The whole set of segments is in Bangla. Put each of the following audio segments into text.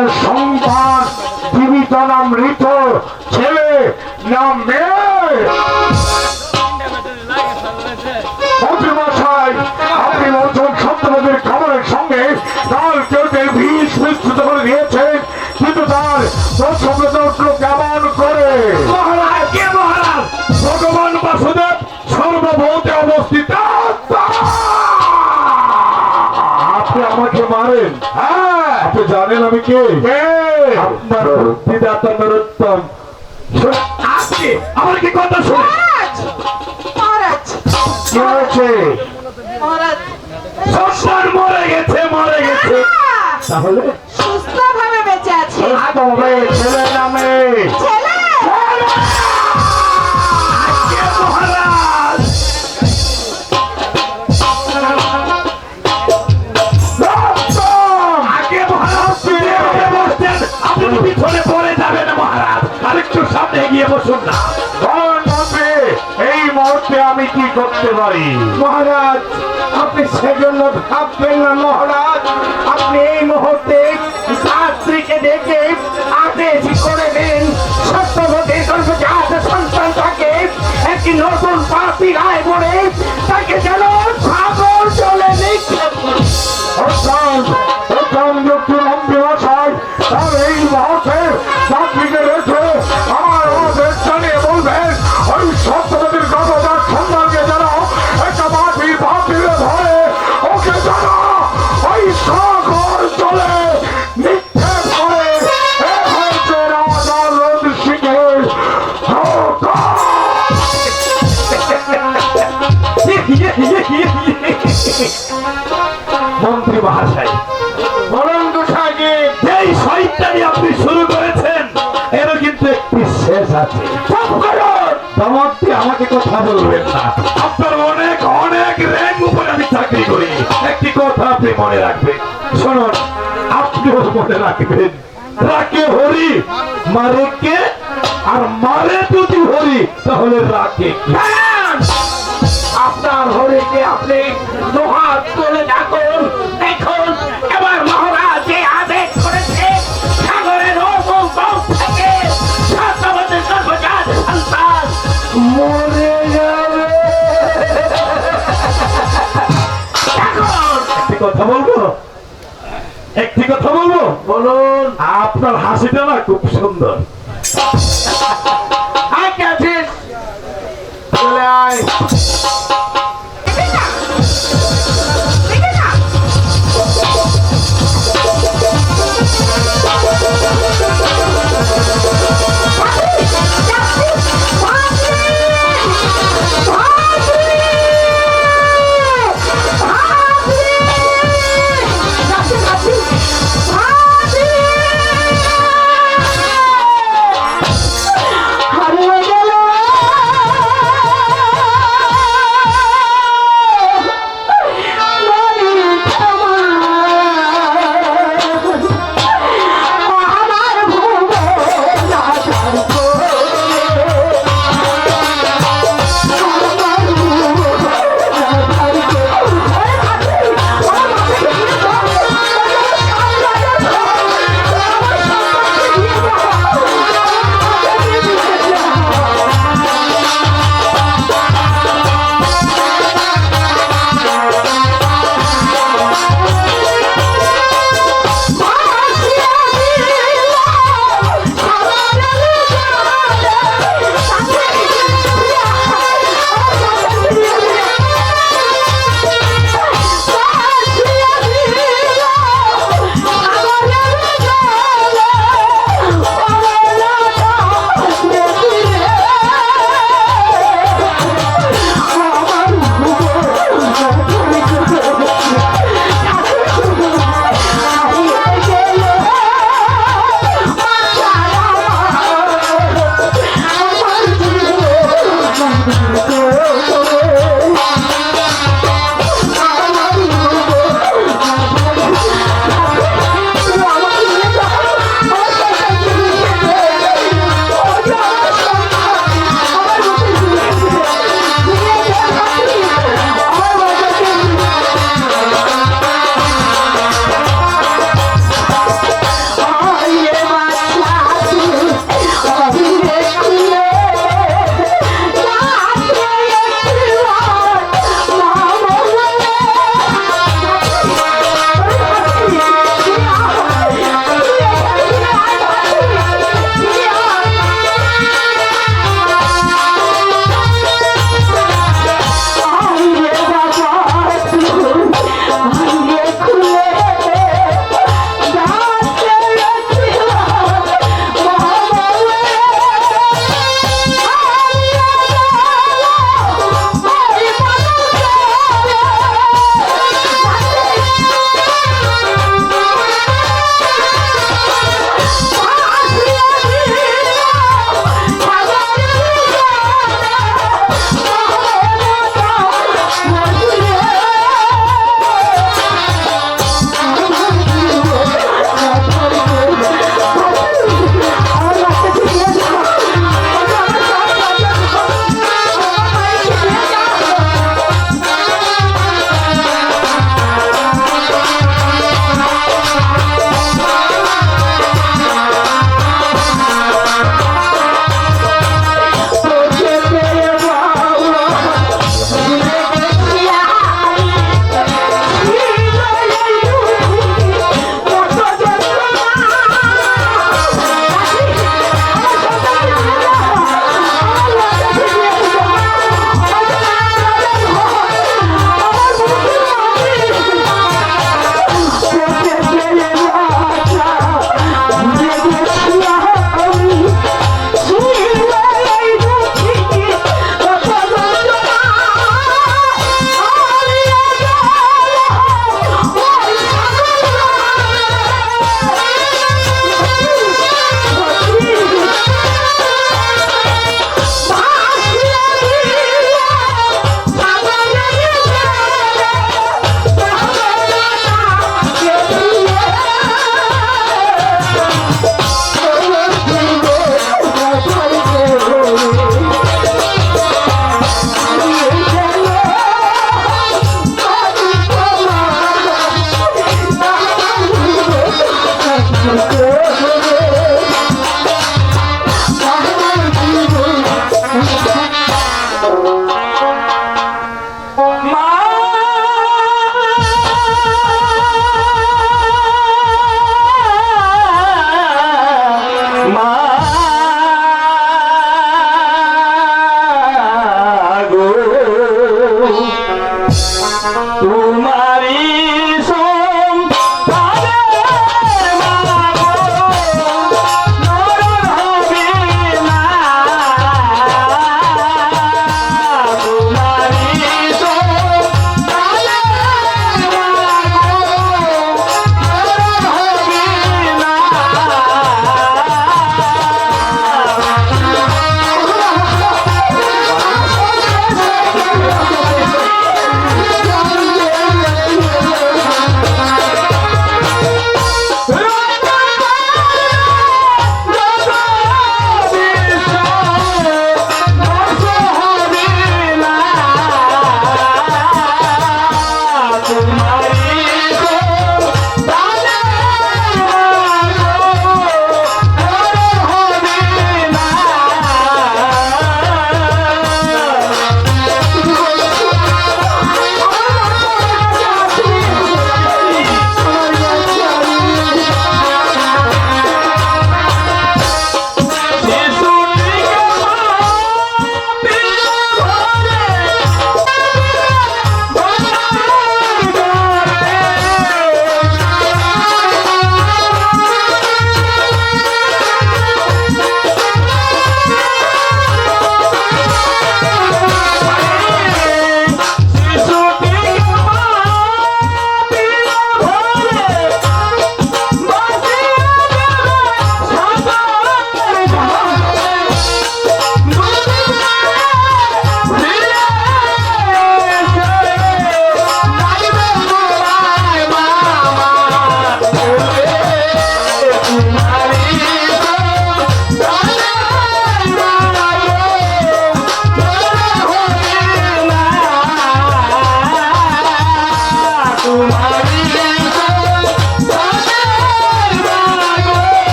তার সন্তান জীবিত না মৃত ছেলে না মেয়ে। আপনি বলছেন সত্যবাদের খাবারের সঙ্গে ডাল কেউটের বিষ মিশ্রিত করে দিয়েছেন কিন্তু তার উঠল কেমন করে? মহারাজ কে মহারাজ? ভগবান বাসুদেব সর্বভৌতে অবস্থিত। আপনি জানেন আমি কে? আপনার বুদ্ধিদাতা নরোত্তম। আপনি আমার কি কথা শুনে? কি হয়েছে সন্তান মরে গেছে মরে গেছে। তাহলে? সুস্থ ভাবে বেঁচে আছে। ছেলে নামে। ছেলে! মহারাজ, আপনি এই মুহূর্তে ছাত্রীকে ডেকে আদেশ করে সত্যবতী সত্যবতীর সন্তান সন্তানটাকে একটি নতুন পাপি রায় বলে আছে। দমত্তি আমাকে কথা বলবেন না। আপনার অনেক অনেক র্যাঙ্ক উপরে আমি চাকরি করি। একটি কথা আপনি মনে রাখবেন। শুনুন আপনিও মনে রাখবেন। রাকে হরি মারে কে আর মারে যদি হরি তাহলে রাকে কে আপনার হরিকে আপনি কথা বলব? একটি কথা বলব? বলুন। আপনার হাসিটা না খুব সুন্দর। আয় কে আছিস চলে আয়।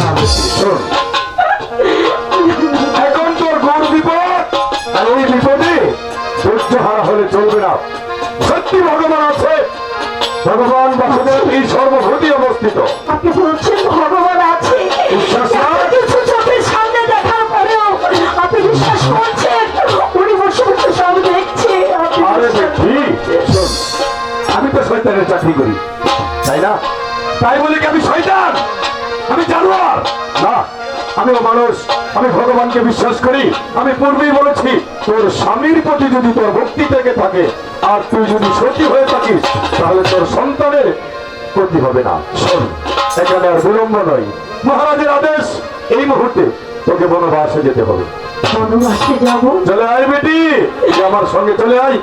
না এখন তোর ঘোর বিপদ আর এই বিপদে ধৈর্য হারা হলে চলবে না। সত্যি ভগবান আছে। ভগবান বাসুদেব এই সর্বভূতি অবস্থিত। আপনি বলছেন ভগবান আছে। বিশ্বাস কিছু চোখের সামনে দেখার পরেও আপনি বিশ্বাস করছেন? উনি বসে বসে সব দেখছে। আমি তো শয়তানের চাকরি করি। তাই না? তাই বলে কি আমি শয়তান? আমি জানোয়ার। না আমিও মানুষ আমি ভগবানকে বিশ্বাস করি। আমি পূর্বেই বলেছি তোর স্বামীর প্রতি যদি তোর ভক্তি থেকে থাকে আর তুই যদি সতী হয়ে থাকিস তাহলে তোর সন্তানের ক্ষতি হবে না। শোন এখানে আর বিলম্ব নয়। মহারাজের আদেশ এই মুহূর্তে তোকে বনবাসে যেতে হবে। বনবাসে যাব? চলে আয় বেটি আমার সঙ্গে চলে আয়।